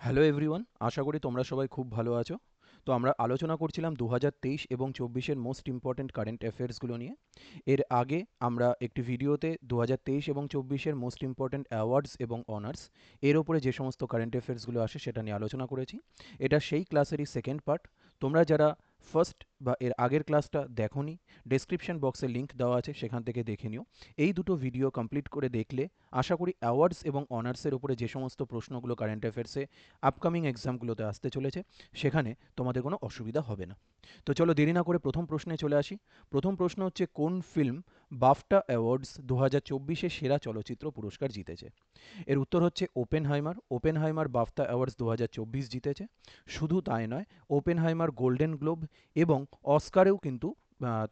Hello everyone আশা করি তোমরা সবাই খুব ভালো আছো। তো আমরা আলোচনা করছিলাম দু হাজার তেইশ এবং চব্বিশের মোস্ট ইম্পর্ট্যান্ট কারেন্ট অ্যাফেয়ার্সগুলো নিয়ে। এর আগে আমরা একটি ভিডিওতে দু হাজার তেইশ এবং চব্বিশের মোস্ট ইম্পর্ট্যান্ট অ্যাওয়ার্ডস এবং অনার্স এর ওপরে যে সমস্ত কারেন্ট অ্যাফেয়ার্সগুলো আসে সেটা নিয়ে আলোচনা করেছি। এটা সেই ক্লাসেরই সেকেন্ড পার্ট তোমরা যারা ফার্স্ট বা এর আগের ক্লাসটা দেখোনি ডেসক্রিপশন বক্সে লিঙ্ক দেওয়া আছে, সেখান থেকে দেখে নিও। এই দুটো ভিডিও কমপ্লিট করে দেখলে, আশা করি অ্যাওয়ার্ডস এবং অনার্সের উপরে যে সমস্ত প্রশ্নগুলো কারেন্ট অ্যাফেয়ার্সে আপকামিং এক্সামগুলোতে আসতে চলেছে, সেখানে তোমাদের কোনো অসুবিধা হবে না। তো চলো দেরি না করে প্রথম প্রশ্নে চলে আসি। প্রথম প্রশ্ন হচ্ছে, কোন ফিল্ম বাফটা অ্যাওয়ার্ডস দু হাজার চব্বিশে সেরা চলচ্চিত্র পুরস্কার জিতেছে। এর উত্তর হচ্ছে Oppenheimer Oppenheimer BAFTA awards দু হাজার চব্বিশ জিতেছে। শুধু তাই নয় ওপেন হাইমার গোল্ডেন গ্লোব এবং অস্কারেও কিন্তু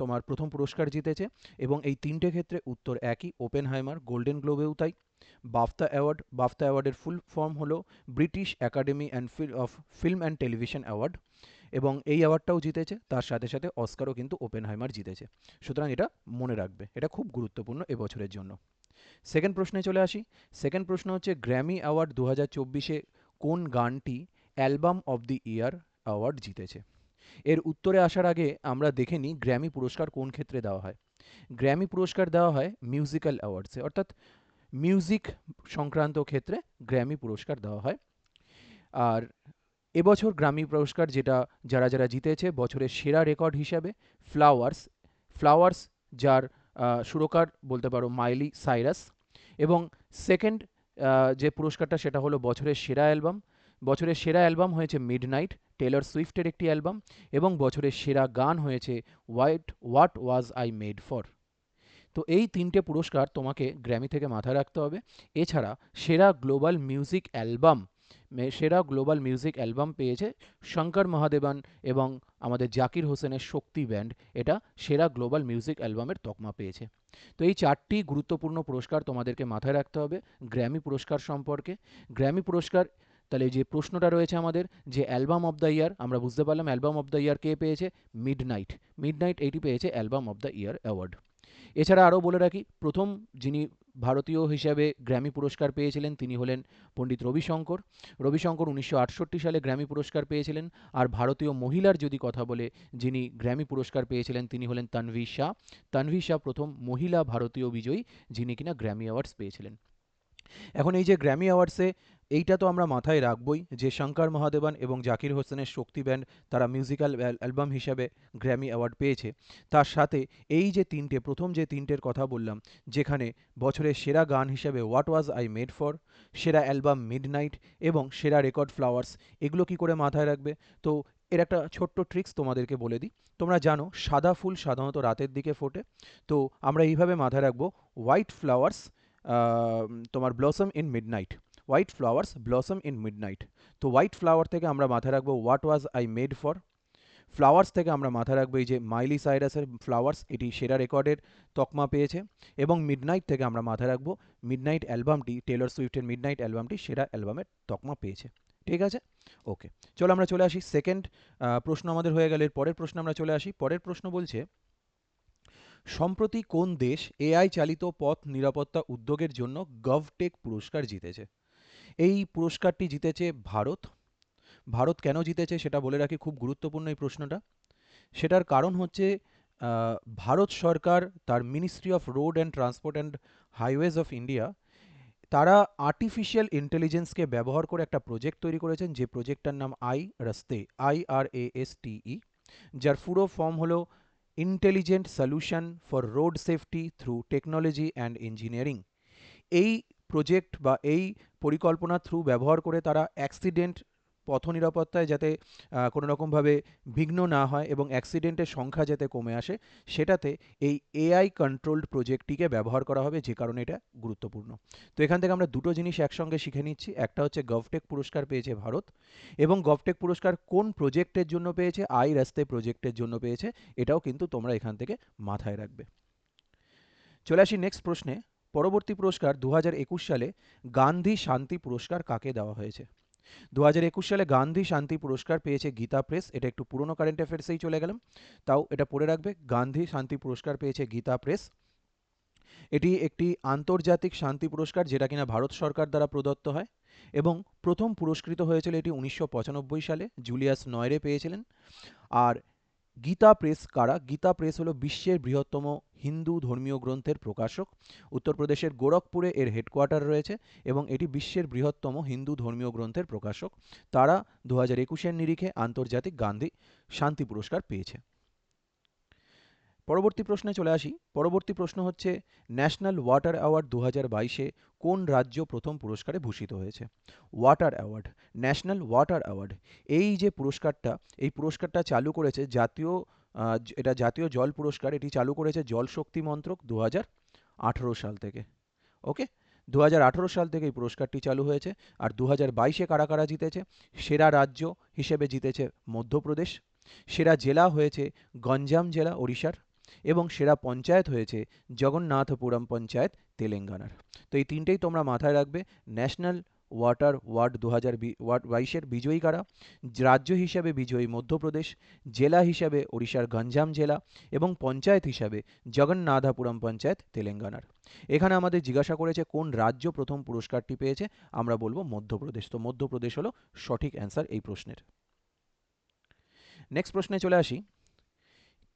তোমার প্রথম পুরস্কার জিতেছে এবং এই তিনটে ক্ষেত্রে উত্তর একই ওপেন হাইমার গোল্ডেন গ্লোবেও তাই। বাফতা অ্যাওয়ার্ড বাফতা অ্যাওয়ার্ডের ফুল ফর্ম হলো British academy and of film and television award. এবং এই অ্যাওয়ার্ডটাও জিতেছে। তার সাথে সাথে অস্কারও কিন্তু ওপেন হাইমার জিতেছে। সুতরাং এটা মনে রাখবে। এটা খুব গুরুত্বপূর্ণ এবছরের জন্য। সেকেন্ড প্রশ্নে চলে আসি। সেকেন্ড প্রশ্ন হচ্ছে গ্র্যামি অ্যাওয়ার্ড দু হাজার চব্বিশে কোন গানটি album of the year award জিতেছে? এর উত্তরে আসার আগে আমরা দেখে নিই গ্র্যামি পুরস্কার কোন ক্ষেত্রে দেওয়া হয়। গ্র্যামি পুরস্কার দেওয়া হয় মিউজিক্যাল অ্যাওয়ার্ডসে অর্থাৎ মিউজিক সংক্রান্ত ক্ষেত্রে গ্র্যামি পুরস্কার দেওয়া হয়। আর এবছর গ্রামি পুরস্কার যেটা যারা যারা জিতেছে বছরের সেরা রেকর্ড হিসাবে ফ্লাওয়ার্স ফ্লাওয়ার্স যার সুরকার বলতে পারো মাইলি সাইরাস এবং সেকেন্ড যে পুরস্কারটা সেটা হলো বছরের সেরা অ্যালবাম। বছরের সেরা অ্যালবাম হয়েছে মিড নাইট টেলর সুইফটের একটি অ্যালবাম এবং বছরের সেরা গান হয়েছে white, what was I made for. তো এই তিনটে পুরস্কার তোমাকে গ্র্যামি থেকে মাথায় রাখতে হবে। এছাড়া সেরা গ্লোবাল মিউজিক অ্যালবাম সেরা গ্লোবাল মিউজিক অ্যালবাম পেয়েছে শঙ্কর মহাদেবান এবং আমাদের জাকির হোসেনের শক্তি ব্যান্ড। এটা সেরা গ্লোবাল মিউজিক অ্যালবামের তকমা পেয়েছে। তো এই চারটি গুরুত্বপূর্ণ পুরস্কার তোমাদেরকে মাথায় রাখতে হবে গ্র্যামি পুরস্কার সম্পর্কে। গ্র্যামি পুরস্কার, তাহলে যে প্রশ্নটা রয়েছে আমাদের, যে অ্যালবাম অফ দ্য ইয়ার আমরা বুঝতে পারলাম অ্যালবাম অফ দ্য ইয়ার কে পেয়েছে? মিড নাইট মিড নাইট এইটি পেয়েছে album of the year award এছাড়া আরও বলে রাখি, প্রথম যিনি ভারতীয় হিসাবে গ্র্যামি পুরস্কার পেয়েছিলেন। তিনি হলেন পণ্ডিত রবিশঙ্কর। রবিশঙ্কর উনিশশো আটষট্টি সালে গ্র্যামি পুরস্কার পেয়েছিলেন। আর ভারতীয় মহিলার যদি কথা বলে যিনি গ্র্যামি পুরস্কার পেয়েছিলেন, তিনি হলেন তানভি শাহ। তানভি শাহ প্রথম মহিলা ভারতীয় বিজয়ী, যিনি কিনা গ্র্যামি অ্যাওয়ার্ডস পেয়েছিলেন। এখন এই যে গ্র্যামি অ্যাওয়ার্ডসে এইটা তো আমরা মাথায় রাখবই যে শঙ্কর মহাদেবন এবং জাকির হোসেনের শক্তি ব্যান্ড তারা মিউজিক্যাল অ্যালবাম হিসাবে গ্র্যামি অ্যাওয়ার্ড পেয়েছে। তার সাথে এই যে তিনটে, প্রথম যে তিনটের কথা বললাম, যেখানে বছরের সেরা গান হিসাবে what was I made for সেরা অ্যালবাম মিড নাইট এবং সেরা রেকর্ড ফ্লাওয়ার্স এগুলো কি করে মাথায় রাখবে? তো এর একটা ছোট্ট ট্রিক্স তোমাদেরকে বলে দিই। তোমরা জানো, সাদা ফুল সাধারণত রাতের দিকে ফোটে। তো আমরা এইভাবে মাথায় রাখব হোয়াইট ফ্লাওয়ার্স তোমার blossom in midnight white flowers blossom in midnight তো হোয়াইট ফ্লাওয়ার থেকে আমরা মাথায় রাখব what was I made for flowers থেকে আমরা মাথায় রাখব এই যে মাইলি সাইরাসের ফ্লাওয়ার্স এটি সেরা রেকর্ডের তকমা পেয়েছে। এবং মিডনাইট থেকে আমরা মাথায় রাখব মিডনাইট অ্যালবামটি টেলর সুইফটের মিডনাইট অ্যালবামটি সেরা অ্যালবামের তকমা পেয়েছে। ঠিক আছে? ওকে চলো আমরা চলে আসি সেকেন্ড প্রশ্ন আমাদের হয়ে গেলে। পরের প্রশ্ন আমরা চলে আসি। পরের প্রশ্ন বলছে, সম্প্রতি কোন দেশ এআই চালিত পথ নিরাপত্তা উদ্যোগের জন্য গভটেক পুরস্কার জিতেছে? এই পুরস্কারটি জিতেছে ভারত। ভারত কেন জিতেছে সেটা বলে রাখি, খুব গুরুত্বপূর্ণ এই প্রশ্নটা। সেটার কারণ হচ্ছে ভারত সরকার, তার ministry of road and transport and highways of India তারা আর্টিফিশিয়াল ইন্টেলিজেন্সকে ব্যবহার করে একটা প্রজেক্ট তৈরি করেছেন, যে প্রজেক্টটার নাম I Raste, I R A S T E যার পুরো ফর্ম হলো intelligent solution for road safety through technology and engineering এই প্রজেক্ট বা এই পরিকল্পনার থ্রু ব্যবহার করে তারা অ্যাক্সিডেন্ট পথ নিরাপত্তায় যাতে কোনো রকমভাবে বিঘ্ন না হয় এবং অ্যাক্সিডেন্টের সংখ্যা যাতে কমে আসে, সেটাতে এই এআই কন্ট্রোলড প্রজেক্টটিকে ব্যবহার করা হবে, যে কারণে এটা গুরুত্বপূর্ণ। তো এখান থেকে আমরা দুটো জিনিস একসঙ্গে শিখে নিচ্ছি। একটা হচ্ছে গভটেক পুরস্কার পেয়েছে ভারত এবং গভটেক পুরস্কার কোন প্রজেক্টের জন্য পেয়েছে? আই রাস্তে প্রজেক্টের জন্য পেয়েছে। এটাও কিন্তু তোমরা এখান থেকে মাথায় রাখবে। চলে আসি নেক্সট প্রশ্নে। পরবর্তী পুরস্কার দুহাজার একুশ সালে গান্ধী শান্তি পুরস্কার কাকে দেওয়া হয়েছে? দুহাজার একুশ সালে গান্ধী শান্তি পুরস্কার পেয়েছে গীতা প্রেস, এটা একটু পুরনো কারেন্ট অ্যাফেয়ার্সেই চলে গেলাম। তাও এটা পড়ে রাখবে, গান্ধী শান্তি পুরস্কার পেয়েছে গীতা প্রেস। এটি একটি আন্তর্জাতিক শান্তি পুরস্কার যেটা কিনা ভারত সরকার দ্বারা প্রদত্ত হয় এবং প্রথম পুরস্কৃত হয়েছিল এটি উনিশশো পঁচানব্বই সালে, জুলিয়াস নয়রে পেয়েছিলেন। আর গীতা প্রেস কারা? গীতা প্রেস হলো বিশ্বের বৃহত্তম হিন্দু ধর্মীয় গ্রন্থের প্রকাশক। উত্তরপ্রদেশের গোরখপুরে এর হেডকোয়ার্টার রয়েছে এবং এটি বিশ্বের বৃহত্তম হিন্দু ধর্মীয় গ্রন্থের প্রকাশক। তারা দু হাজার একুশের নিরিখে আন্তর্জাতিক গান্ধী শান্তি পুরস্কার পেয়েছে। পরবর্তী প্রশ্নে চলে আসি। পরবর্তী প্রশ্ন হচ্ছে, ন্যাশনাল ওয়াটার অ্যাওয়ার্ড দু হাজার বাইশে কোন রাজ্য প্রথম পুরস্কারে ভূষিত হয়েছে? Water award, national water award, এই যে পুরস্কারটা, এই পুরস্কারটা চালু করেছে জাতীয় এটা জাতীয় জল পুরস্কার, এটি চালু করেছে জল শক্তি মন্ত্রক দু হাজার আঠেরো সাল থেকে। ওকে? দু হাজার আঠেরো সাল থেকে এই পুরস্কারটি চালু হয়েছে আর দু হাজার বাইশে কারা কারা জিতেছে? সেরা রাজ্য হিসেবে জিতেছে মধ্যপ্রদেশ। সেরা জেলা হয়েছে গঞ্জাম জেলা, ওড়িশার। এবং সেরা পঞ্চায়েত হয়েছে জগন্নাথপুরম পঞ্চায়েত তেলেঙ্গানার। তো এই তিনটেই তোমরা মাথায় রাখবে। ন্যাশনাল ওয়াটার ওয়ার্ড দু হাজার বাইশের বিজয়ী কারা? রাজ্য হিসাবে বিজয়ী মধ্যপ্রদেশ, জেলা হিসাবে ওড়িশার গঞ্জাম জেলা এবং পঞ্চায়েত হিসাবে জগন্নাথাপুরম পঞ্চায়েত তেলেঙ্গানার। এখানে আমাদের জিজ্ঞাসা করেছে কোন রাজ্য প্রথম পুরস্কারটি পেয়েছে, আমরা বলব মধ্যপ্রদেশ। তো মধ্যপ্রদেশ হলো সঠিক অ্যান্সার এই প্রশ্নের। নেক্সট প্রশ্নে চলে আসি।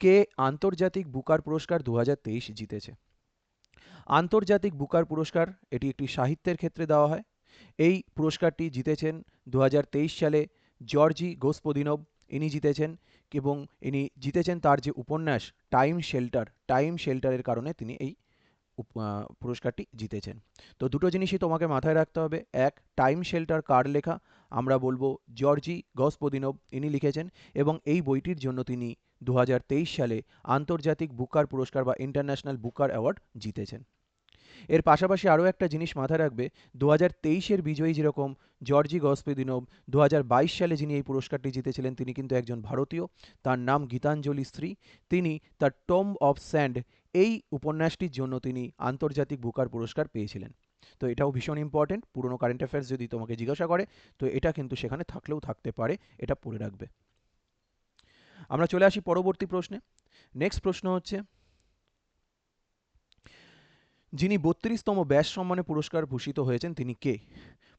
কে আন্তর্জাতিক বুকার পুরস্কার দু হাজার তেইশ জিতেছে? আন্তর্জাতিক বুকার পুরস্কার, এটি একটি সাহিত্যের ক্ষেত্রে দেওয়া হয়। এই পুরস্কারটি জিতেছেন দু হাজার তেইশ সালে জর্জি গোস্পদিনব ইনি জিতেছেন এবং ইনি জিতেছেন তার যে উপন্যাস, টাইম শেল্টার, টাইম শেল্টারের কারণে তিনি এই পুরস্কারটি জিতেছেন। তো দুটো জিনিসই তোমাকে মাথায় রাখতে হবে। এক টাইম শেল্টার কার লেখা। আমরা বলব জর্জি গসপোদিনভ ইনি লিখেছেন এবং এই বইটির জন্য তিনি দু হাজার তেইশ সালে আন্তর্জাতিক বুকার পুরস্কার বা ইন্টারন্যাশনাল বুকার অ্যাওয়ার্ড জিতেছেন। এর পাশাপাশি আরও একটা জিনিস মাথায় রাখবে দু হাজার তেইশের বিজয়ী যেরকম জর্জি গসপেদিনভ দু হাজার বাইশ সালে যিনি এই পুরস্কারটি জিতেছিলেন তিনি কিন্তু একজন ভারতীয়। তার নাম গীতাঞ্জলি স্ত্রী। তিনি তার টম অফ স্যান্ড এই উপন্যাসটির জন্য তিনি আন্তর্জাতিক বুকার পুরস্কার পেয়েছিলেন। তো এটাও ভীষণ ইম্পর্টেন্ট পুরনো কারেন্ট অ্যাফেয়ার্স যদি তোমাকে জিজ্ঞাসা করে, তো এটা কিন্তু সেখানে থাকলেও থাকতে পারে, এটা পড়ে রাখবে। আমরা চলে আসি পরবর্তী প্রশ্নে। নেক্সট প্রশ্ন হচ্ছে, যিনি বত্রিশতম ব্যাস সম্মানে পুরস্কার ভূষিত হয়েছেন তিনি কে?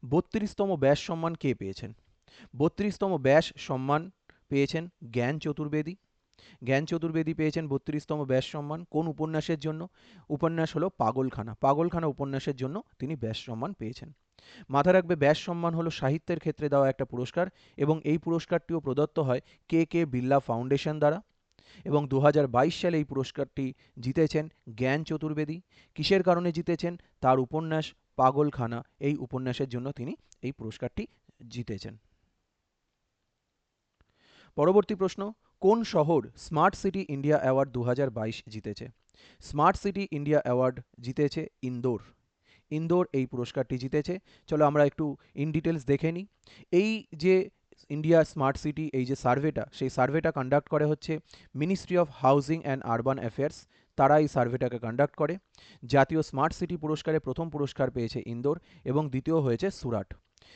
বত্রিশতম ব্যাস সম্মান কে পেয়েছেন? বত্রিশতম ব্যাস সম্মান পেয়েছেন জ্ঞান চতুর্বেদী জ্ঞান চতুর্বেদী পেয়েছেন বত্রিশতম ব্যাস সম্মান কোন উপন্যাসের জন্য? উপন্যাস হলো পাগলখানা। পাগলখানা উপন্যাসের জন্য তিনি ব্যাস সম্মান পেয়েছেন। মাথা রাখবে ব্যাস সম্মান হলো সাহিত্যের ক্ষেত্রে দেওয়া একটা পুরস্কার এবং এই পুরস্কারটিও প্রদত্ত হয় কে কে বিল্লা ফাউন্ডেশন দ্বারা এবং দু হাজার বাইশ সালে এই পুরস্কারটি জিতেছেন জ্ঞান চতুর্বেদী। কিসের কারণে জিতেছেন? তার উপন্যাস পাগলখানা। এই উপন্যাসের জন্য তিনি এই পুরস্কারটি জিতেছেন। পরবর্তী প্রশ্ন কোন শহর স্মার্ট সিটি ইন্ডিয়া অ্যাওয়ার্ড দু হাজার বাইশ জিতেছে? স্মার্ট সিটি ইন্ডিয়া অ্যাওয়ার্ড জিতেছে ইন্দোর। ইন্দোর এই পুরস্কারটি জিতেছে। চলো আমরা একটু ইন ডিটেলস দেখে নিই। এই যে ইন্ডিয়া স্মার্ট সিটি, এই যে সার্ভেটা, সেই সার্ভেটা কন্ডাক্ট করে হচ্ছে ministry of housing and urban affairs তারা এই সার্ভেটাকে কন্ডাক্ট করে। জাতীয় স্মার্ট সিটি পুরস্কারে প্রথম পুরস্কার পেয়েছে ইন্দোর এবং দ্বিতীয় হয়েছে সুরাট।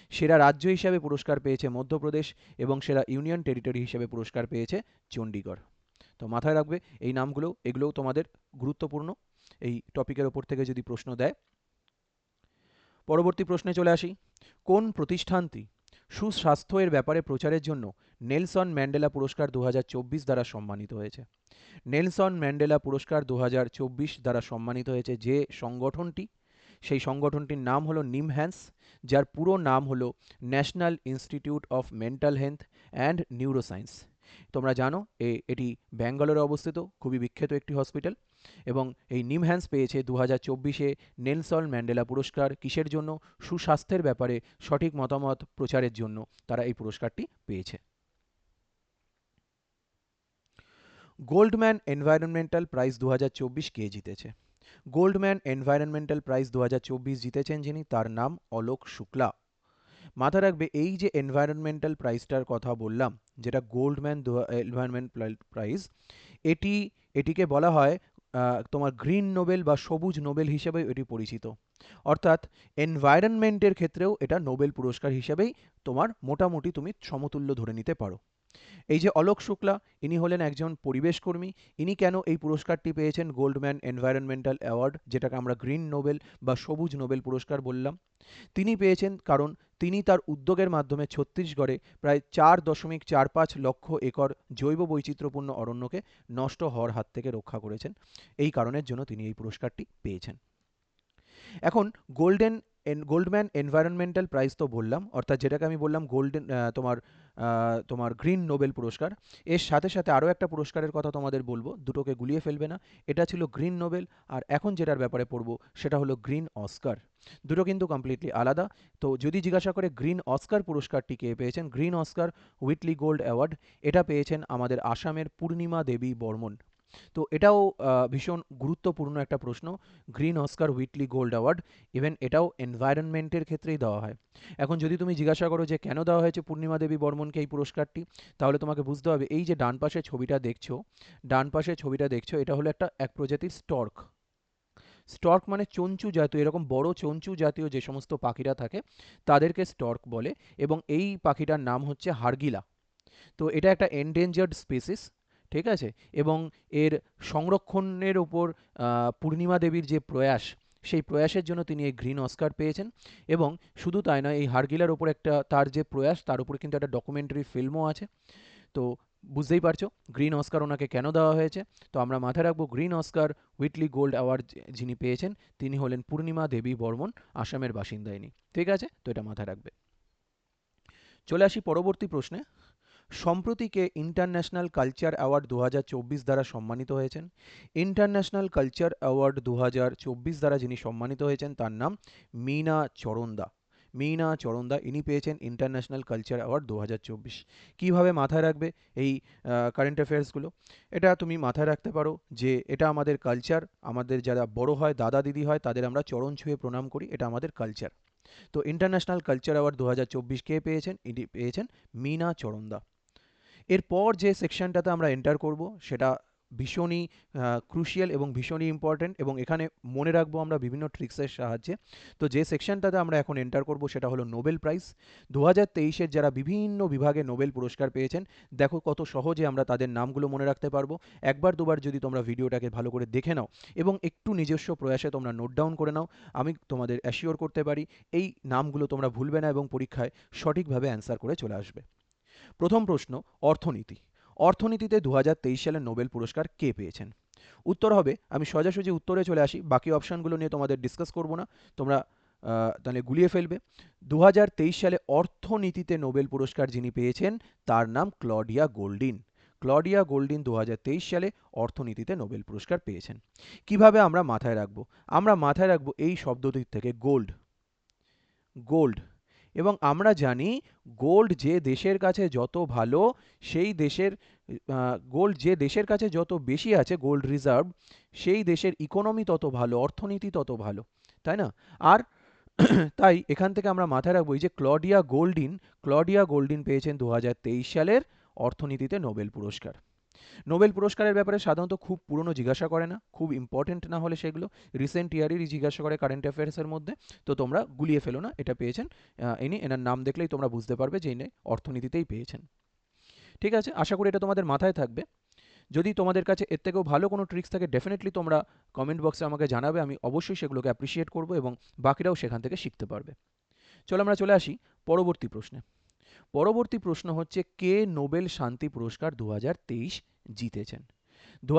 সেরা রাজ্য হিসাবে পুরস্কার পেয়েছে মধ্যপ্রদেশ এবং সেরা ইউনিয়ন টেরিটরি হিসেবে পুরস্কার পেয়েছে চণ্ডীগড়। তো মাথায় রাখবে, এই নামগুলো, এগুলোও তোমাদের গুরুত্বপূর্ণ। এই টপিকের ওপর থেকে যদি প্রশ্ন দেয়। পরবর্তী প্রশ্নে চলে আসি। কোন প্রতিষ্ঠানটি সুস্বাস্থ্যের ব্যাপারে প্রচারের জন্য নেলসন ম্যান্ডেলা পুরস্কার দু হাজার চব্বিশ দ্বারা সম্মানিত হয়েছে? নেলসন ম্যান্ডেলা পুরস্কার দু হাজার চব্বিশ দ্বারা সম্মানিত হয়েছে যে সংগঠনটি? সেই সংগঠনটির নাম হলো নিমহ্যান্স যার পুরো নাম হলো national institute of mental health and neuroscience. তোমরা জানো, এ, এটি ব্যাঙ্গালোরে অবস্থিত, খুবই বিখ্যাত একটি হসপিটাল এবং এই নিমহ্যান্স পেয়েছে দু হাজার চব্বিশে নেলসন ম্যান্ডেলা পুরস্কার কিসের জন্য? সুস্বাস্থ্যের ব্যাপারে সঠিক মতামত প্রচারের জন্য তারা এই পুরস্কারটি পেয়েছে। গোল্ডম্যান এনভায়রনমেন্টাল প্রাইজ দু হাজার চব্বিশ কে জিতেছে? গোল্ডম্যান এনভায়রনমেন্টাল প্রাইজ দু হাজার চব্বিশ জিতেছেন যিনি, তার নাম অলোক শুক্লা। মাথা রাখবে এই যে এনভায়রনমেন্টাল প্রাইজটার কথা বললাম, যেটা গোল্ডম্যান এনভায়রনমেন্ট প্রাইজ, এটি, এটিকে বলা হয় তোমার গ্রিন নোবেল বা সবুজ নোবেল হিসেবে এটি পরিচিত। অর্থাৎ এনভায়রনমেন্টের ক্ষেত্রেও এটা নোবেল পুরস্কার হিসেবেই তোমার মোটামুটি তুমি সমতুল্য ধরে নিতে পারো। এই যে অলোক শুক্লা, ইনি হলেন একজন পরিবেশকর্মী ইনি কেন এই পুরস্কারটি পেয়েছেন গোল্ডম্যান এনভায়রনমেন্টাল অ্যাওয়ার্ড, যেটাকে আমরা গ্রিন নোবেল বা সবুজ নোবেল পুরস্কার বললাম? তিনি পেয়েছেন কারণ তিনি তার উদ্যোগের মাধ্যমে ছত্তিশগড়ে প্রায় চার দশমিক চার পাঁচ লক্ষ একর জৈব বৈচিত্র্যপূর্ণ অরণ্যকে নষ্ট হওয়ার হাত থেকে রক্ষা করেছেন। এই কারণের জন্য তিনি এই পুরস্কারটি পেয়েছেন। এখন গোল্ডেন গোল্ডম্যান এনভায়রনমেন্টাল প্রাইজ তো বললাম, অর্থাৎ যেটাকে আমি বললাম গোল্ডেন তোমার তোমার গ্রিন নোবেল পুরস্কার। এর সাথে সাথে আরও একটা পুরস্কারের কথা তোমাদের বলব, দুটোকে গুলিয়ে ফেলবে না। এটা ছিল গ্রিন নোবেল, আর এখন যেটার ব্যাপারে পড়ব সেটা হলো গ্রিন অস্কার। দুটো কিন্তু কমপ্লিটলি আলাদা। তো যদি জিজ্ঞাসা করে গ্রিন অস্কার পুরস্কারটি কে পেয়েছেন, green Oscar Whitley gold award, এটা পেয়েছেন আমাদের আসামের পূর্ণিমা দেবী বর্মন। তো এটাও ভীষণ গুরুত্বপূর্ণ একটা প্রশ্ন। Green Oscar Whitley gold award, even এটাও এনভায়রনমেন্টের ক্ষেত্রেই দেওয়া হয়। এখন যদি তুমি জিজ্ঞাসা করো যে কেন দেওয়া হয়েছে পূর্ণিমা দেবী বর্মনকে এই পুরস্কারটি, তাহলে তোমাকে বুঝতে হবে, এই যে ডান পাশে ছবিটা দেখছ, ডান পাশে ছবিটা দেখছ, এটা হলো একটা, এক প্রজাতির স্টর্ক। স্টর্ক মানে চঞ্চু জাতীয়, এরকম বড় চঞ্চু জাতীয় যে সমস্ত পাখিরা থাকে, তাদেরকে স্টর্ক বলে, এবং এই পাখিটার নাম হচ্ছে হারগিলা। তো এটা একটা এন্ডেঞ্জার্ড স্পিসিস ঠিক আছে? এবং এর সংরক্ষণের ওপর পূর্ণিমা দেবীর যে প্রয়াস, সেই প্রয়াসের জন্য তিনি এই গ্রিন অস্কার পেয়েছেন এবং শুধু তাই নয়, এই হারগিলার ওপর একটা, তার যে প্রয়াস, তার উপরে কিন্তু একটা ডকুমেন্টারি ফিল্মও আছে। তো বুঝতেই পারছ, গ্রিন অস্কার ওনাকে কেন দেওয়া হয়েছে? তো আমরা মাথায় রাখব, green Oscar, Whitley gold award যিনি পেয়েছেন, তিনি হলেন পূর্ণিমা দেবী বর্মন, আসামের বাসিন্দা ইনি। ঠিক আছে? তো এটা মাথায় রাখবে। চলে আসি পরবর্তী প্রশ্নে। সম্প্রতি কে ইন্টারন্যাশনাল কালচার অ্যাওয়ার্ড দু হাজার চব্বিশ দ্বারা সম্মানিত হয়েছেন। ইন্টারন্যাশনাল কালচার অ্যাওয়ার্ড দু হাজার চব্বিশ দ্বারা যিনি সম্মানিত হয়েছেন, তার নাম মিনা চরন্দা মিনা চরন্দা ইনি পেয়েছেন ইন্টারন্যাশনাল কালচার অ্যাওয়ার্ড দু হাজার চব্বিশ। কীভাবে মাথায় রাখবে এই কারেন্ট অ্যাফেয়ার্সগুলো এটা তুমি মাথায় রাখতে পারো যে এটা আমাদের কালচার, আমাদের যারা বড় হয়, দাদা দিদি হয়, তাদের আমরা চরণ ছুঁয়ে প্রণাম করি, এটা আমাদের কালচার। তো ইন্টারন্যাশনাল কালচার অ্যাওয়ার্ড দু হাজার চব্বিশ কে পেয়েছেন? ইনি পেয়েছেন মিনা চরন্দা এরপর যে সেকশনটাতে আমরা এন্টার করব, সেটা ভীষণই ক্রুশিয়াল এবং ভীষণই ইম্পর্ট্যান্ট এবং এখানে মনে রাখব আমরা বিভিন্ন ট্রিক্সের সাহায্যে। তো যে সেকশনটাতে আমরা এখন এন্টার করব, সেটা হলো নোবেল প্রাইজ। দু হাজার যারা বিভিন্ন বিভাগে নোবেল পুরস্কার পেয়েছেন, দেখো কত সহজে আমরা তাদের নামগুলো মনে রাখতে পারব। একবার দুবার যদি তোমরা ভিডিওটাকে ভালো করে দেখে নাও এবং একটু নিজস্ব প্রয়াসে তোমরা নোট ডাউন করে নাও, আমি তোমাদের অ্যাসিওর করতে পারি, এই নামগুলো তোমরা ভুলবে না এবং পরীক্ষায় সঠিকভাবে অ্যান্সার করে চলে আসবে। প্রথম প্রশ্ন, অর্থনীতি। অর্থনীতিতে দু হাজার তেইশ সালে নোবেল পুরস্কার কে পেয়েছেন? উত্তর হবে, আমি সোজাসুজি উত্তরে চলে আসি, বাকি অপশানগুলো নিয়ে তোমাদের ডিসকাস করব না, তোমরা তাহলে গুলিয়ে ফেলবে। দু হাজার তেইশ সালে অর্থনীতিতে নোবেল পুরস্কার যিনি পেয়েছেন, তার নাম ক্লডিয়া গোল্ডিন। ক্লডিয়া গোল্ডিন দু হাজার তেইশ সালে অর্থনীতিতে নোবেল পুরস্কার পেয়েছেন। কীভাবে আমরা মাথায় রাখব? আমরা মাথায় রাখব এই শব্দটির থেকে গোল্ড। গোল্ড। এবং আমরা জানি গোল্ড যে দেশের কাছে যত ভালো, সেই দেশের গোল্ড যে দেশের কাছে যত বেশি আছে গোল্ড রিজার্ভ সেই দেশের ইকোনমি তত ভালো, অর্থনীতি তত ভালো, তাই না? আর তাই এখান থেকে আমরা মাথায় রাখব যে ক্লডিয়া গোল্ডিন ক্লডিয়া গোল্ডিন পেয়েছেন দু হাজার তেইশ সালের অর্থনীতিতে নোবেল পুরস্কার। নোবেল পুরস্কারের ব্যাপারে সাধারণত খুব পুরনো জিজ্ঞাসা করে না, খুব ইম্পর্টেন্ট না হলে সেগুলো রিসেন্ট ইয়ারেরই জিজ্ঞাসা করে কারেন্ট অ্যাফেয়ার্সের মধ্যে। তো তোমরা গুলিয়ে ফেলো না, এটা পেয়েছেন। ইনি এনার নাম দেখলেই তোমরা বুঝতে পারবে যে ইনি অর্থনীতিতেই পেয়েছেন। ঠিক আছে, আশা করি এটা তোমাদের মাথায় থাকবে। যদি তোমাদের কাছে এর থেকেও ভালো কোনো ট্রিক্স থাকে ডেফিনেটলি তোমরা কমেন্ট বক্সে আমাকে জানাবে, আমি অবশ্যই সেগুলোকে অ্যাপ্রিসিয়েট করব এবং বাকিরাও সেখান থেকে শিখতে পারবে। চলো আমরা চলে আসি পরবর্তী প্রশ্নে। পরবর্তী প্রশ্ন হচ্ছে, কে নোবেল শান্তি পুরস্কার দু জিতেছেন? দু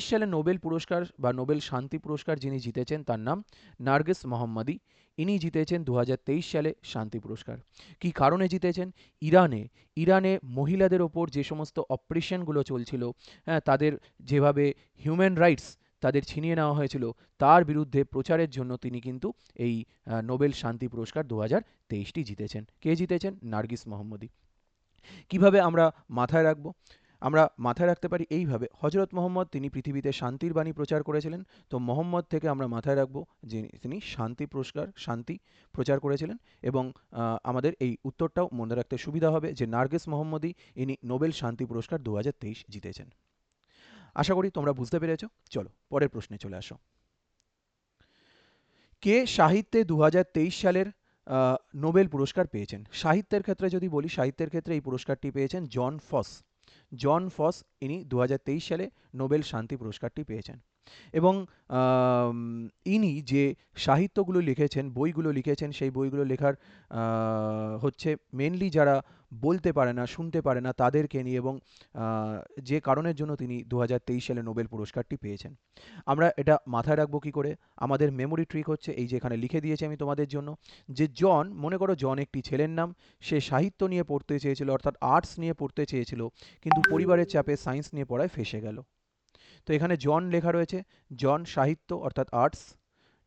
সালে নোবেল পুরস্কার বা নোবেল শান্তি পুরস্কার যিনি জিতেছেন, তার নাম নার্গিস মোহাম্মদি। ইনি জিতেছেন দু হাজার তেইশ সালে শান্তি পুরস্কার। কি কারণে জিতেছেন? ইরানে ইরানে মহিলাদের ওপর যে সমস্ত অপারেশনগুলো চলছিল হ্যাঁ তাদের যেভাবে হিউম্যান রাইটস তাদের ছিনিয়ে নেওয়া হয়েছিল। তার বিরুদ্ধে প্রচারের জন্য তিনি কিন্তু এই নোবেল শান্তি পুরস্কার দু হাজার তেইশটি জিতেছেন। কে জিতেছেন? নার্গিস মোহাম্মদী কীভাবে আমরা মাথায় রাখব? আমরা মাথায় রাখতে পারি এইভাবে। হজরত মোহাম্মদ তিনি পৃথিবীতে শান্তির বাণী প্রচার করেছিলেন। তো মোহাম্মদ থেকে আমরা মাথায় রাখব যে তিনি শান্তি পুরস্কার, শান্তি প্রচার করেছিলেন এবং আমাদের এই উত্তরটাও মনে রাখতে সুবিধা হবে যে নার্গিস মোহাম্মদী ইনি নোবেল শান্তি পুরস্কার দু হাজার তেইশ জিতেছেন। আশা করি তোমরা বুঝতে পেরেছ। চলো, পরের প্রশ্নে চলে আসো। কে সাহিত্যে দু হাজার তেইশ সালের নোবেল পুরস্কার পেয়েছেন? সাহিত্যের ক্ষেত্রে যদি বলি, সাহিত্যের ক্ষেত্রে এই পুরস্কারটি পেয়েছেন জন ফস। জন ফস, ইনি দু হাজার তেইশ সালে নোবেল শান্তি পুরস্কারটি পেয়েছেন। এবং ইনি যে সাহিত্যগুলো লিখেছেন, বইগুলো লিখেছেন, সেই বইগুলো লেখার হচ্ছে মেনলি যারা বলতে পারে না, শুনতে পারে না, তাদেরকে নিয়ে এবং যে কারণের জন্য তিনি দু হাজার তেইশ সালে নোবেল পুরস্কারটি পেয়েছেন। আমরা এটা মাথায় রাখব কী করে? আমাদের মেমোরি ট্রিক হচ্ছে এই যে এখানে লিখে দিয়েছি আমি তোমাদের জন্য, যে জন, মনে করো জন একটি ছেলের নাম, সে সাহিত্য নিয়ে পড়তে চেয়েছিল, অর্থাৎ আর্টস নিয়ে পড়তে চেয়েছিল, কিন্তু পরিবারের চাপে সায়েন্স নিয়ে পড়ায় ফেসে গেল। তো এখানে জন লেখা রয়েছে, জন সাহিত্য অর্থাৎ আর্টস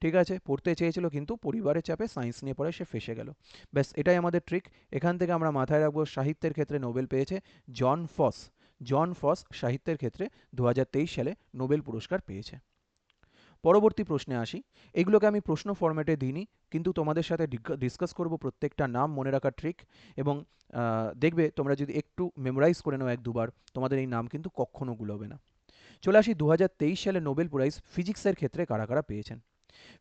ঠিক আছে? পড়তে চেয়েছিল কিন্তু পরিবারের চাপে সায়েন্স নিয়ে পড়ে, সে ফেসে গেল। ব্যাস, এটাই আমাদের ট্রিক এখান থেকে আমরা মাথায় রাখব, সাহিত্যের ক্ষেত্রে নোবেল পেয়েছে জন ফস। জন ফস সাহিত্যের ক্ষেত্রে দু হাজার তেইশ সালে নোবেল পুরস্কার পেয়েছে। পরবর্তী প্রশ্নে আসি। এগুলোকে আমি প্রশ্ন ফরম্যাটে দিইনি, কিন্তু তোমাদের সাথে ডিসকাস করব প্রত্যেকটা নাম মনে রাখার ট্রিক এবং দেখবে তোমরা যদি একটু মেমোরাইজ করে নাও এক দুবার, তোমাদের এই নাম কিন্তু কখনো গুলোবে না। চলে আসি দু হাজার তেইশ সালে নোবেল প্রাইজ ফিজিক্সের ক্ষেত্রে কারা কারা পেয়েছেন?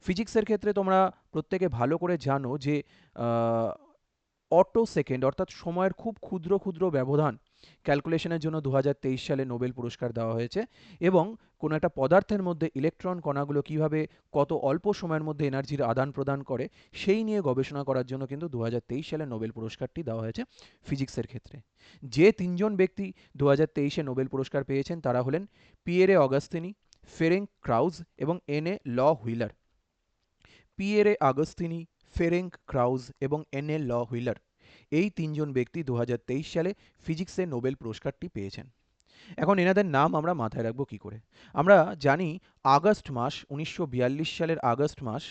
ফিজিক্সের ক্ষেত্রে তোমরা প্রত্যেকে ভালো করে জানো যে অটো সেকেন্ড অর্থাৎ সময়ের খুব ক্ষুদ্র ক্ষুদ্র ব্যবধান ক্যালকুলেশনের জন্য দু হাজার তেইশ সালে নোবেল পুরস্কার দেওয়া হয়েছে এবং কোনো একটা পদার্থের মধ্যে ইলেকট্রন কণাগুলো কীভাবে কত অল্প সময়ের মধ্যে এনার্জির আদান প্রদান করে, সেই নিয়ে গবেষণা করার জন্য কিন্তু দু হাজার তেইশ সালে নোবেল পুরস্কারটি দেওয়া হয়েছে ফিজিক্সের ক্ষেত্রে। যে তিনজন ব্যক্তি দু তেইশে নোবেল পুরস্কার পেয়েছেন তারা হলেন পিয়েরে অগাস্তিনি, ফেরেঙ্ক ক্রাউজ এবং N A L Huillier. Pierre Agostini Ferenc Krausz এবং এন এ ল হুইলার। এই তিনজন ব্যক্তি দু হাজার তেইশ সালে ফিজিক্সে নোবেল পুরস্কারটি পেয়েছেন। এখন এনাদের নাম আমরা মাথায় রাখব কি করে? আমরা জানি আগস্ট মাস, উনিশশো বিয়াল্লিশ সালের আগস্ট মাস,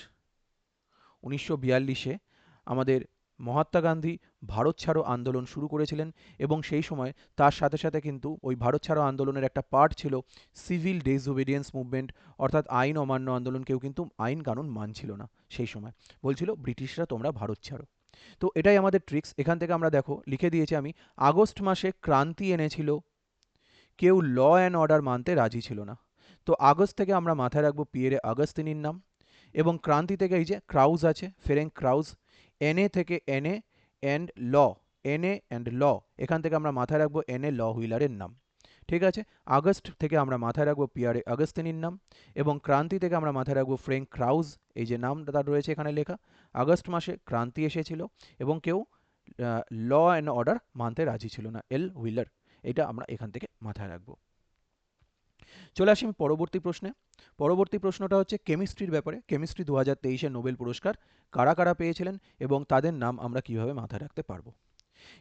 উনিশশো বিয়াল্লিশে আমাদের মহাত্মা গান্ধী ভারত ছাড়ো আন্দোলন শুরু করেছিলেন এবং সেই সময় তার সাথে সাথে কিন্তু ওই ভারত ছাড়ো আন্দোলনের একটা পার্ট ছিল সিভিল ডিসওবিডিয়েন্স মুভমেন্ট, অর্থাৎ আইন অমান্য আন্দোলন, কেউ কিন্তু আইন কানুন মানছিল না সেই সময়। বলছিল, ব্রিটিশরা তোমরা ভারত ছাড়ো। তো এটাই আমাদের ট্রিক্স এখান থেকে আমরা দেখো, লিখে দিয়েছি আমি, আগস্ট মাসে ক্রান্তি এনেছিল, কেউ ল অ্যান্ড অর্ডার মানতে রাজি ছিল না। তো আগস্ট থেকে আমরা মাথায় রাখব পিয়েরে আগস্তিনির নাম, এবং ক্রান্তি থেকে এই যে ক্রাউজ আছে ফেরেঙ্ক ক্রাউজ এনএ থেকে NA and L NA and L এখান থেকে আমরা মাথায় রাখব এনএ ল হুইলারের নাম। ঠিক আছে? আগস্ট থেকে আমরা মাথায় রাখব পিয়ারে আগস্তিনির নাম এবং ক্রান্তি থেকে আমরা মাথায় রাখব ফ্রেঙ্ক ক্রাউজ এই যে নামটা তার রয়েছে এখানে লেখা। আগস্ট মাসে ক্রান্তি এসেছিল এবং কেউ ল অ্যান্ড অর্ডার মানতে রাজি ছিল না। এল হুইলার এটা আমরা এখান থেকে মাথায় রাখব। চলে আসি আমি পরবর্তী প্রশ্নে। পরবর্তী প্রশ্নটা হচ্ছে কেমিস্ট্রির ব্যাপারে। কেমিস্ট্রি দু হাজার তেইশে নোবেল পুরস্কার কারা কারা পেয়েছিলেন এবং তাদের নাম আমরা কীভাবে মাথায় রাখতে পারব?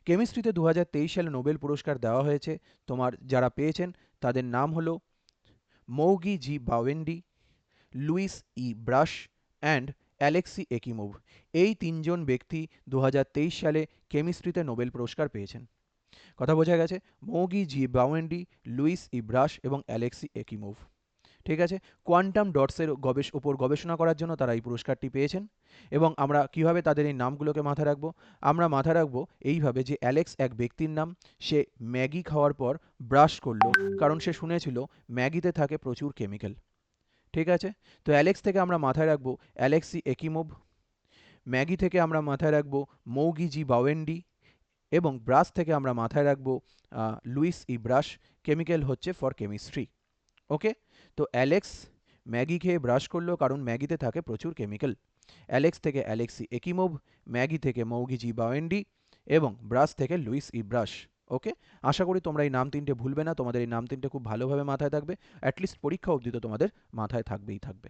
কেমিস্ট্রিতে দু হাজার তেইশ সালে নোবেল পুরস্কার দেওয়া হয়েছে। তোমার যারা পেয়েছেন, তাদের নাম হলো Moungi G Bawendi, Louis E Brus and Alexei Ekimov. এই তিনজন ব্যক্তি দু হাজার তেইশ সালে কেমিস্ট্রিতে নোবেল পুরস্কার পেয়েছেন। কথা বোঝা গেছে, Moungi G Bawendi, Louis E Brus এবং অ্যালেক্সি একিমোভ। ঠিক আছে? কোয়ান্টাম ডটসের গবেষ ওপর গবেষণা করার জন্য তারা এই পুরস্কারটি পেয়েছেন। এবং আমরা কীভাবে তাদের এই নামগুলোকে মাথায় রাখব? আমরা মাথায় রাখব এইভাবে যে অ্যালেক্স এক ব্যক্তির নাম, সে ম্যাগি খাওয়ার পর ব্রাশ করল, কারণ সে শুনেছিল ম্যাগিতে থাকে প্রচুর কেমিক্যাল। ঠিক আছে? তো অ্যালেক্স থেকে আমরা মাথায় রাখব অ্যালেক্সি একিমোভ, ম্যাগি থেকে আমরা মাথায় রাখব মৌগি জি বাওয়েন্ডি, এবং ব্রাশ থেকে আমরা মাথায় রাখব লুইস ই ব্রাশ, কেমিক্যাল হচ্ছে ফর কেমিস্ট্রি। ওকে? তো অ্যালেক্স ম্যাগি খেয়ে ব্রাশ করল কারণ ম্যাগিতে থাকে প্রচুর কেমিক্যাল অ্যালেক্স থেকে অ্যালেক্সি একিমোভ, ম্যাগি থেকে মৌগিজি বাওয়েন্ডি এবং ব্রাশ থেকে লুইস ই ব্রাশ ওকে আশা করি তোমরা এই নাম তিনটে ভুলবে না, তোমাদের এই নাম তিনটে খুব ভালোভাবে মাথায় থাকবে অ্যাটলিস্ট পরীক্ষা অবধি তো তোমাদের মাথায় থাকবেই থাকবে।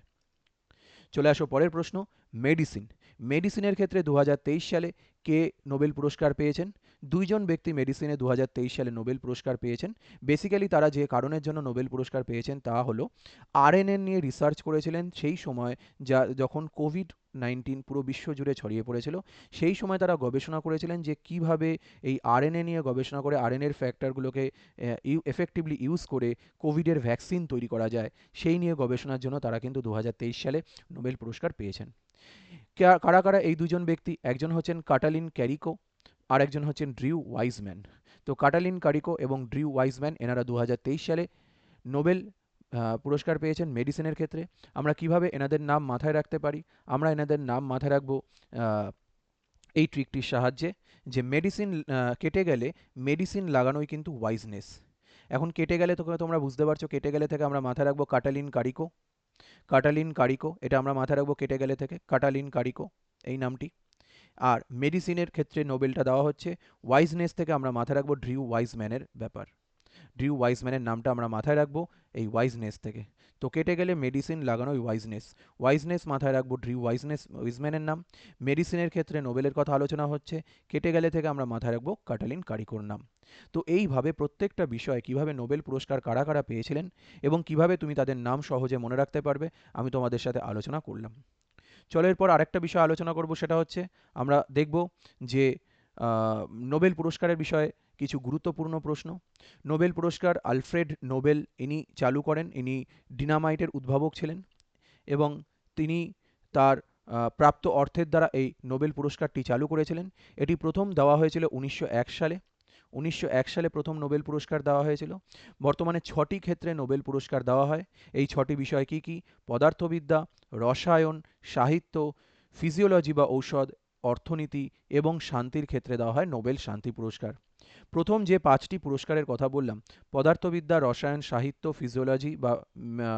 চলে আসো পরের প্রশ্ন মেডিসিন মেডিসিনের ক্ষেত্রে দু হাজার তেইশ সালে কে নোবেল পুরস্কার পেয়েছেন? দুইজন ব্যক্তি মেডিসিনে দু হাজার তেইশ সালে নোবেল পুরস্কার পেয়েছেন। বেসিক্যালি তারা যে কারণের জন্য নোবেল পুরস্কার পেয়েছেন তা হলো আরএনএ নিয়ে রিসার্চ করেছিলেন সেই সময় যা যখন কোভিড নাইন্টিন পুরো বিশ্ব জুড়ে ছড়িয়ে পড়েছিল, সেই সময় তারা গবেষণা করেছিলেন যে কীভাবে এই আরএনএ নিয়ে গবেষণা করে আরএনএর ফ্যাক্টরগুলোকে ইউ এফেক্টিভলি ইউজ করে কোভিডের ভ্যাকসিন তৈরি করা যায়, সেই নিয়ে গবেষণার জন্য তারা কিন্তু দু হাজার তেইশ সালে নোবেল পুরস্কার পেয়েছেন। কারা কারা এই দুজন ব্যক্তি? একজন হচ্ছেন কাটালিন ক্যারিকো আর একজন হচ্ছেন ড্রিউ ওয়াইজম্যান। তো কাটালিন কারিকো এবং ড্রিউ ওয়াইজম্যান, এনারা দু হাজার তেইশ সালে নোবেল পুরস্কার পেয়েছেন মেডিসিনের ক্ষেত্রে। আমরা কীভাবে এনাদের নাম মাথায় রাখতে পারি? আমরা এনাদের নাম মাথায় রাখব এই ট্রিকটির সাহায্যে যে মেডিসিন কেটে গেলে মেডিসিন লাগানোই কিন্তু ওয়াইজনেস। এখন কেটে গেলে তো তোমরা বুঝতে পারছ, কেটে গেলে থেকে আমরা মাথায় রাখব কাটালিন কারিকো। কাটালিন কারিকো, এটা আমরা মাথায় রাখব কেটে গেলে থেকে। কাটালিন কারিকো, এই নামটি। আর মেডিসিনের ক্ষেত্রে নোবেলটা দেওয়া হচ্ছে। ওয়াইজনেস থেকে আমরা মাথায় রাখব ড্রিউ ওয়াইজম্যানের ব্যাপার। ড্রিউ ওয়াইজম্যানের নামটা আমরা মাথায় রাখব এই ওয়াইজনেস থেকে। তো কেটে গেলে মেডিসিন লাগানো ওয়াইজনেস ওয়াইজনেস মাথায় রাখব ড্রিউ ওয়াইজনেস ওয়াইজম্যানের নাম। মেডিসিনের ক্ষেত্রে নোবেলের কথা আলোচনা হচ্ছে। কেটে গেলে থেকে আমরা মাথায় রাখব কাটালিন কারিকোর নাম। তো এইভাবে প্রত্যেকটা বিষয়ে কীভাবে নোবেল পুরস্কার কারা কারা পেয়েছিলেন এবং কীভাবে তুমি তাদের নাম সহজে মনে রাখতে পারবে, আমি তোমাদের সাথে আলোচনা করলাম। চলো এরপর আরেকটা বিষয় আলোচনা করব, সেটা হচ্ছে আমরা দেখব যে নোবেল পুরস্কারের বিষয়ে কিছু গুরুত্বপূর্ণ প্রশ্ন। নোবেল পুরস্কার আলফ্রেড নোবেল ইনি চালু করেন, ইনি ডিনামাইটের উদ্ভাবক ছিলেন এবং তিনি তার প্রাপ্ত অর্থের দ্বারা এই নোবেল পুরস্কারটি চালু করেছিলেন। এটি প্রথম দেওয়া হয়েছিল উনিশশো এক সালে। উনিশশো এক সালে প্রথম নোবেল পুরস্কার দেওয়া হয়েছিল। বর্তমানে ছটি ক্ষেত্রে নোবেল পুরস্কার দেওয়া হয়। এই ছটি বিষয় কি কি? পদার্থবিদ্যা, রসায়ন, সাহিত্য, ফিজিওলজি বা ঔষধ, অর্থনীতি এবং শান্তির ক্ষেত্রে দেওয়া হয় নোবেল শান্তি পুরস্কার। প্রথম যে পাঁচটি পুরস্কারের কথা বললাম, পদার্থবিদ্যা, রসায়ন, সাহিত্য, ফিজিওলজি বা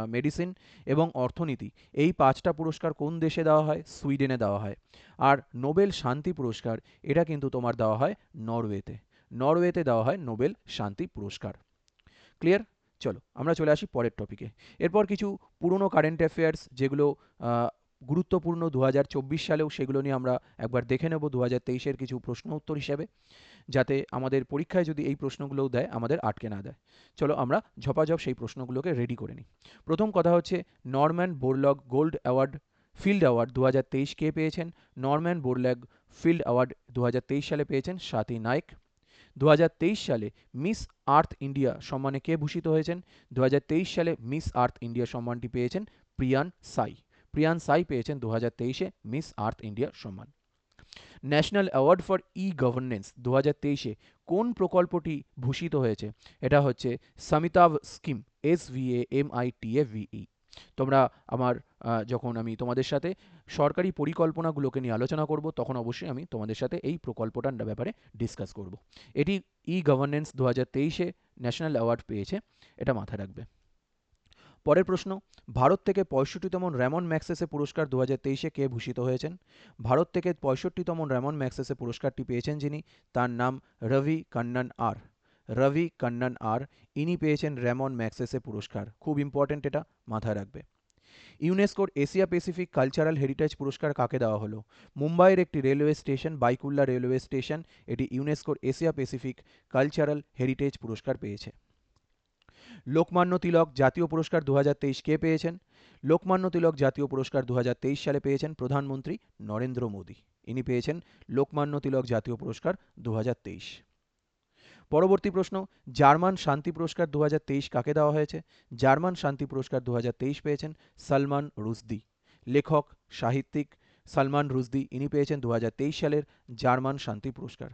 মেডিসিন এবং অর্থনীতি, এই পাঁচটা পুরস্কার কোন দেশে দেওয়া হয়? সুইডেনে দেওয়া হয়। আর নোবেল শান্তি পুরস্কার, এটা কিন্তু তোমার দেওয়া হয় নরওয়েতে। নরওয়েতে দেওয়া হয় নোবেল শান্তি পুরস্কার। ক্লিয়ার চলো, আমরা চলে আসি পরের টপিকে এরপর কিছু পুরনো কারেন্ট অ্যাফেয়ার্স যেগুলো গুরুত্বপূর্ণ দু হাজার চব্বিশ সালেও সেগুলো নিয়ে আমরা একবার দেখে নেব দু হাজার কিছু প্রশ্ন উত্তর হিসেবে, যাতে আমাদের পরীক্ষায় যদি এই প্রশ্নগুলোও দেয়, আমাদের আটকে না দেয়। চলো আমরা ঝপাঝপ সেই প্রশ্নগুলোকে রেডি করে নিই। প্রথম কথা হচ্ছে, Norman Borlaug gold award, field award দু হাজার তেইশ কে পেয়েছেন? নরম্যান বোরল্যাগ ফিল্ড অ্যাওয়ার্ড দু হাজার তেইশ সালে পেয়েছেন স্বাতী নাইক। দু হাজার তেইশ সালে মিস আর্থ ইন্ডিয়া সম্মানে কে ভূষিত হয়েছেন? দু হাজার তেইশ সালে মিস আর্থ ইন্ডিয়া সম্মানটি পেয়েছেন প্রিয়ান সাই। প্রিয়ান সাই পেয়েছেন দু তেইশে মিস আর্থ ইন্ডিয়া সম্মান। National award for e governance দু তেইশে কোন প্রকল্পটি ভূষিত হয়েছে? এটা হচ্ছে Svamitva scheme, S V A M I T A V তোমরা আমার যখন আমি তোমাদের সাথে সরকারি পরিকল্পনাগুলোকে নিয়ে আলোচনা করব, তখন অবশ্যই আমি তোমাদের সাথে এই প্রকল্পটার ব্যাপারে ডিসকাস করব। এটি ই গভর্নেন্স দু হাজার তেইশে ন্যাশনাল অ্যাওয়ার্ড পেয়েছে, এটা মাথায় রাখবে। পরের প্রশ্ন, ভারত থেকে পঁয়ষট্টিতম র্যামন ম্যাক্সেসে পুরস্কার দু হাজার তেইশে কে ভূষিত হয়েছেন? ভারত থেকে পঁয়ষট্টিতম র্যামন ম্যাক্সেসে পুরস্কারটি পেয়েছেন যিনি, তার নাম রবি কান্নান আর। রবি কান্নান আর ইনি পেয়েছেন র্যামন ম্যাক্সেসে পুরস্কার। খুব ইম্পর্টেন্ট এটা মাথায় রাখবে। ইউনেস্কোর এশিয়া প্যাসিফিক কালচারাল হেরিটেজ পুরস্কার কাকে দেওয়া হলো? মুম্বাইয়ের একটি railway station, Byculla railway station, এটি ইউনেস্কোর এশিয়া প্যাসিফিক কালচারাল হেরিটেজ পুরস্কার পেয়েছে। লোকমান্য তিলক জাতীয় পুরস্কার দু হাজার তেইশ কে পেয়েছেন? লোকমান্য তিলক জাতীয় পুরস্কার দু হাজার তেইশ সালে পেয়েছেন প্রধানমন্ত্রী নরেন্দ্র মোদী। ইনি পেয়েছেন লোকমান্য তিলক জাতীয় পুরস্কার দু হাজার তেইশ। পরবর্তী প্রশ্ন, জার্মান শান্তি পুরস্কার দু হাজার তেইশ কাকে দেওয়া হয়েছে? জার্মান শান্তি পুরস্কার দু হাজার তেইশ পেয়েছেন সলমান রুজদি লেখক, সাহিত্যিক সলমান রুজদি ইনি পেয়েছেন দু হাজার তেইশ সালের জার্মান শান্তি পুরস্কার।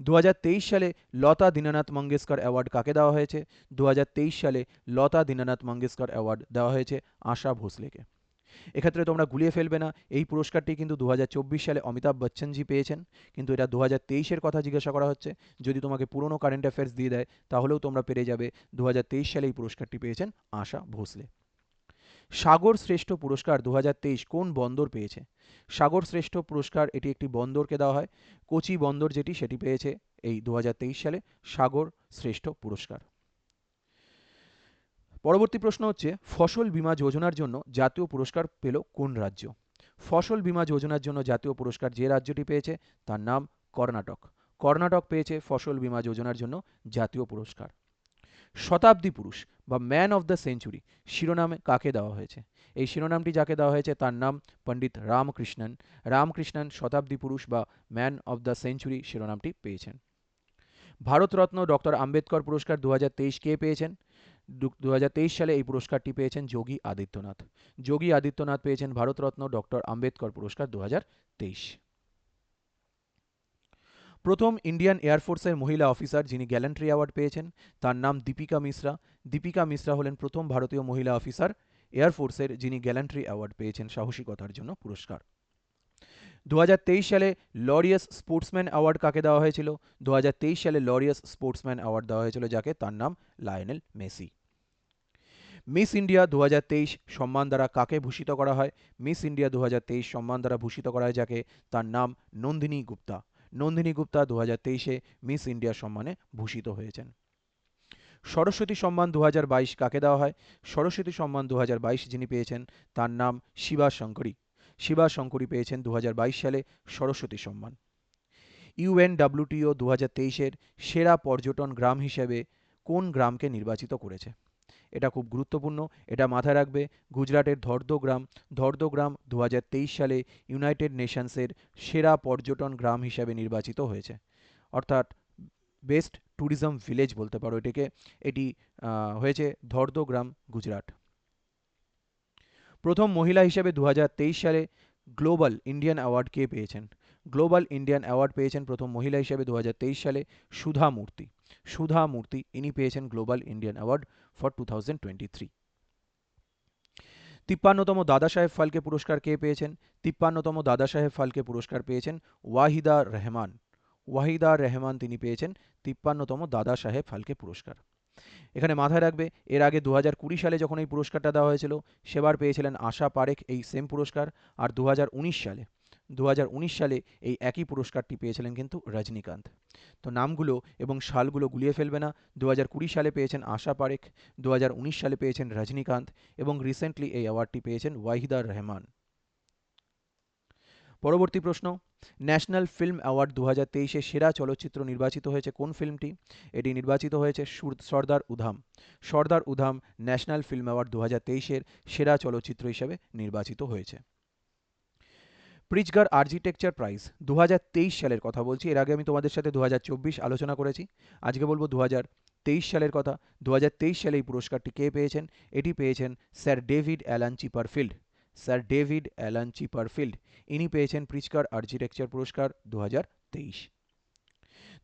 দু হাজার তেইশ সালে লতা দীনানাথ মঙ্গেশকর অ্যাওয়ার্ড কাকে দেওয়া হয়েছে? দু হাজার তেইশ সালে লতা দীনানাথ মঙ্গেশকর অ্যাওয়ার্ড দেওয়া হয়েছে আশা ভোসলেকে। এক্ষেত্রে তোমরা গুলিয়ে ফেলবে না। এই পুরস্কারটি কিন্তু দু হাজার চব্বিশ সালে অমিতাভ বচ্চনজি পেয়েছেন। কিন্তু এটা দু হাজার কথা জিজ্ঞাসা করা হচ্ছে। যদি তোমাকে পুরনো কারেন্ট অ্যাফেয়ার্স দিয়ে দেয়, তাহলেও তোমরা পেরে যাবে। দু হাজার তেইশ সালে এই পুরস্কারটি পেয়েছেন আশা ভোসলে। সাগর শ্রেষ্ঠ পুরস্কার দুহাজার তেইশ কোন বন্দর পেয়েছে? সাগর শ্রেষ্ঠ পুরস্কার, এটি একটি বন্দরকে দেওয়া হয়। কোচি বন্দর যেটি, সেটি পেয়েছে এই দুহাজার তেইশ সালে সাগর শ্রেষ্ঠ পুরস্কার। পরবর্তী প্রশ্ন হচ্ছে, ফসল বীমা যোজনার জন্য জাতীয় পুরস্কার পেল কোন রাজ্য? ফসল বীমা যোজনার জন্য জাতীয় পুরস্কার যে রাজ্যটি পেয়েছে, তার নাম কর্ণাটক। কর্ণাটক পেয়েছে ফসল বীমা যোজনার জন্য জাতীয় পুরস্কার। শতাব্দী পুরুষ বা ম্যান অফ দ্য সেঞ্চুরি শিরোনামে কাকে দেওয়া হয়েছে? এই শিরোনামটি যাকে দেওয়া হয়েছে, তার নাম পণ্ডিত রামকৃষ্ণন। রামকৃষ্ণন শতাব্দী পুরুষ বা ম্যান অফ দ্য সেঞ্চুরি শিরোনামটি পেয়েছেন। ভারতরত্ন ডক্টর আম্বেদকর পুরস্কার দু হাজার তেইশ কে পেয়েছেন? দু হাজার তেইশ সালে এই পুরস্কারটি পেয়েছেন যোগী আদিত্যনাথ। যোগী আদিত্যনাথ পেয়েছেন ভারতরত্ন ডক্টর আম্বেদকর পুরস্কার দু হাজার তেইশ। প্রথম ইন্ডিয়ান এয়ারফোর্সের মহিলা অফিসার যিনি গ্যালেন্ট্রি অ্যাওয়ার্ড পেয়েছেন, তার নাম দীপিকা মিশ্রা। দীপিকা মিশ্রা হলেন প্রথম ভারতীয় মহিলা অফিসার এয়ারফোর্সের যিনি গ্যালেন্ট্রি অ্যাওয়ার্ড পেয়েছেন সাহসিকতার জন্য পুরস্কার। দু হাজার তেইশ সালে লরিয়াস স্পোর্টসম্যান অ্যাওয়ার্ড কাকে দেওয়া হয়েছিল? দু হাজার তেইশ সালে লরিয়াস স্পোর্টসম্যান অ্যাওয়ার্ড দেওয়া হয়েছিল যাকে তার নাম লায়নেল মেসি। মিস ইন্ডিয়া দু হাজার তেইশ সম্মান দ্বারা কাকে ভূষিত করা হয়? মিস ইন্ডিয়া দু হাজার তেইশ সম্মান দ্বারা ভূষিত করা হয় যাকে? তার নাম নন্দিনী গুপ্তা। নন্দিনী গুপ্তা দু হাজার মিস ইন্ডিয়া সম্মানে ভূষিত হয়েছেন। সরস্বতী সম্মান দু হাজার বাইশ কাকে দেওয়া হয়? সরস্বতী সম্মান দু হাজার বাইশ যিনি পেয়েছেন, তার নাম শিবা শঙ্করী। শিবা শঙ্করী পেয়েছেন দু হাজার বাইশ সালে সরস্বতী সম্মান। ইউএনডাব্লিউটিও দু হাজার সেরা পর্যটন গ্রাম হিসেবে কোন গ্রামকে নির্বাচিত করেছে? এটা খুব গুরুত্বপূর্ণ। এটা মাথায় রাখবে, গুজরাটের ধর্দগ্রাম ধর্দগ্রাম দু সালে ইউনাইটেড নেশনসের সেরা পর্যটন গ্রাম হিসাবে নির্বাচিত হয়েছে। অর্থাৎ বেস্ট ট্যুরিজম ভিলেজ বলতে পারো এটিকে। এটি হয়েছে ধর্দগ্রাম, গুজরাট। প্রথম মহিলা হিসেবে দু হাজার তেইশ সালে গ্লোবাল ইন্ডিয়ান অ্যাওয়ার্ড কে পেয়েছেন? গ্লোবাল ইন্ডিয়ান অ্যাওয়ার্ড পেয়েছেন প্রথম মহিলা হিসেবে দু হাজার তেইশ সালে সুধা মূর্তি। সুধা মূর্তি, ইনি পেয়েছেন global Indian award. For two তিপ্পান্নতম Dada Saheb Phalke পুরস্কার কে পেয়েছেন? তিপ্পান্নতম দাদা সাহেব ফালকে পুরস্কার পেয়েছেন ওয়াহিদা রহমান। ওয়াহিদা রহমান তিনি পেয়েছেন তিপ্পান্নতম দাদা সাহেব ফালকে পুরস্কার। এখানে মাথায় রাখবে, এর আগে দু সালে যখন এই পুরস্কারটা দেওয়া হয়েছিল, সেবার পেয়েছিলেন আশা পারেখ এই সেম পুরস্কার, আর দু হাজার উনিশ সালে দু হাজার উনিশ সালে এই একই পুরস্কারটি পেয়েছিলেন কিন্তু রজনীকান্ত। তো নামগুলো এবং সালগুলো গুলিয়ে ফেলবে না। দু সালে পেয়েছেন আশা পারেখ, দু হাজার উনিশ সালে পেয়েছেন রজনীকান্ত এবং রিসেন্টলি এই অ্যাওয়ার্ডটি পেয়েছেন ওয়াহিদার রহমান। পরবর্তী প্রশ্ন ন্যাশনাল ফিল্ম অ্যাওয়ার্ড দু হাজার সেরা চলচ্চিত্র নির্বাচিত হয়েছে কোন ফিল্মটি? এটি নির্বাচিত হয়েছে Sardar Udham. Sardar Udham national film award দু হাজার সেরা চলচ্চিত্র হিসেবে নির্বাচিত হয়েছে। প্রিজগার আর্কিটেকচার প্রাইজ দু সালের কথা বলছি। এর আগে আমি তোমাদের সাথে দু হাজার চব্বিশ আলোচনা করেছি। আজকে বলব দু হাজার তেইশ সালের কথা। দু হাজার তেইশ সালে এই পুরস্কারটি কে পেয়েছেন? এটি পেয়েছেন sir David Alan Chipperfield sir David Alan Chipperfield ইনি পেয়েছেন প্রিচকার আর্কিটেকচার পুরস্কার দু হাজার তেইশ।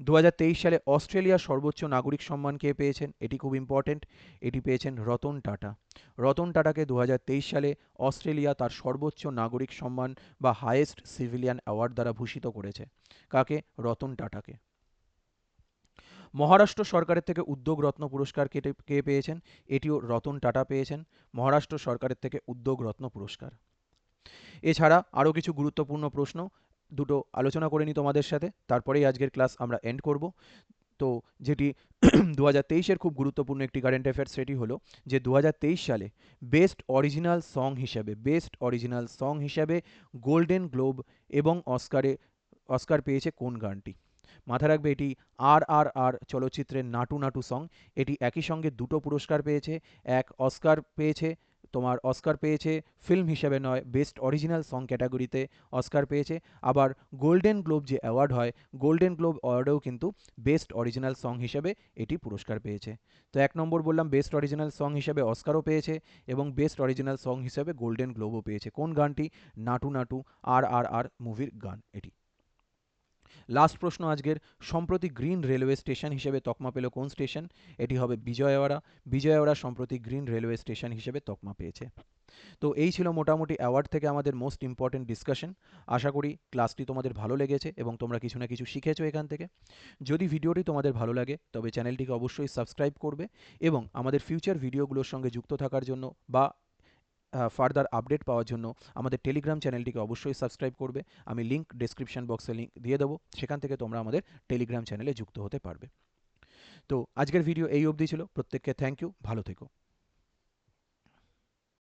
দু হাজার তেইশ সালে অস্ট্রেলিয়ার সর্বোচ্চ নাগরিক সম্মান কে পেয়েছেন? এটি খুব ইম্পর্টেন্ট এটি পেয়েছেন রতন টাটা। রতন টাটাকে দু হাজার তেইশ সালে অস্ট্রেলিয়া তার সর্বোচ্চ নাগরিক সম্মান বা হায়েস্ট সিভিলিয়ান অ্যাওয়ার্ড দ্বারা ভূষিত করেছে। কাকে? রতন টাটাকে। মহারাষ্ট্র সরকারের থেকে উদ্যোগ রত্ন পুরস্কার কেটে, কে পেয়েছেন? এটিও রতন টাটা পেয়েছেন। মহারাষ্ট্র সরকারের থেকে উদ্যোগ রত্ন পুরস্কার। এছাড়া আরও কিছু গুরুত্বপূর্ণ প্রশ্ন। দুটো আলোচনা করে নিই তোমাদের সাথে। তারপরেই আজকের ক্লাস আমরা এন্ড করব। তো যেটি দু হাজার খুব গুরুত্বপূর্ণ একটি কারেন্ট অ্যাফেয়ার্স সেটি হলো যে দু হাজার তেইশ সালে বেস্ট অরিজিনাল সং হিসাবে বেস্ট অরিজিনাল সং হিসাবে গোল্ডেন গ্লোব এবং অস্কারে অস্কার পেয়েছে কোন গানটি? মাথা রাখবে এটি আর আর আর চলচ্চিত্রের নাটু নাটু সং এটি একই সঙ্গে দুটো পুরস্কার পেয়েছে। এক অস্কার পেয়েছে তোমার অস্কার পেয়েছে ফিল্ম হিসেবে নয় বেস্ট অরিজিনাল সং ক্যাটাগরিতে অস্কার পেয়েছে। আবার গোল্ডেন গ্লোব যে অ্যাওয়ার্ড হয় গোল্ডেন গ্লোব অ্যাওয়ার্ডেও কিন্তু বেস্ট অরিজিনাল সং হিসেবে এটি পুরস্কার পেয়েছে। তো এক নম্বর বললাম বেস্ট অরিজিনাল সং হিসেবে অস্কারও পেয়েছে এবং বেস্ট অরিজিনাল সং হিসেবে গোল্ডেন গ্লোবও পেয়েছে। কোন গানটি? নাটু নাটু আর আর আর মুভির গান এটি। লাস্ট প্রশ্ন আজকের, সম্প্রতি গ্রিন রেলওয়ে স্টেশন হিসেবে তকমা পেল কোন স্টেশন? এটি হবে বিজয়ওয়াড়া। বিজয়ওয়াড়া সম্প্রতি গ্রিন রেলওয়ে স্টেশন হিসেবে তকমা পেয়েছে। তো এই ছিল মোটামুটি অ্যাওয়ার্ড থেকে আমাদের মোস্ট ইম্পর্টেন্ট ডিসকাশন। আশা করি ক্লাসটি তোমাদের ভালো লেগেছে এবং তোমরা কিছু না কিছু শিখেছো এখান থেকে। যদি ভিডিওটি তোমাদের ভালো লাগে, তবে চ্যানেলটিকে অবশ্যই সাবস্ক্রাইব করবে এবং আমাদের ফিউচার ভিডিওগুলোর সঙ্গে যুক্ত থাকার জন্য বা ফার্দার আপডেট পাওয়ার জন্য আমাদের টেলিগ্রাম চ্যানেলটিকে অবশ্যই সাবস্ক্রাইব করবে। আমি লিঙ্ক ডিসক্রিপশন বক্সে লিঙ্ক দিয়ে দেবো। সেখান থেকে তোমরা আমাদের টেলিগ্রাম চ্যানেলে যুক্ত হতে পারবে। তো আজকের ভিডিও এই অবধি ছিল। প্রত্যেককে থ্যাংক ইউ ভালো থেকো।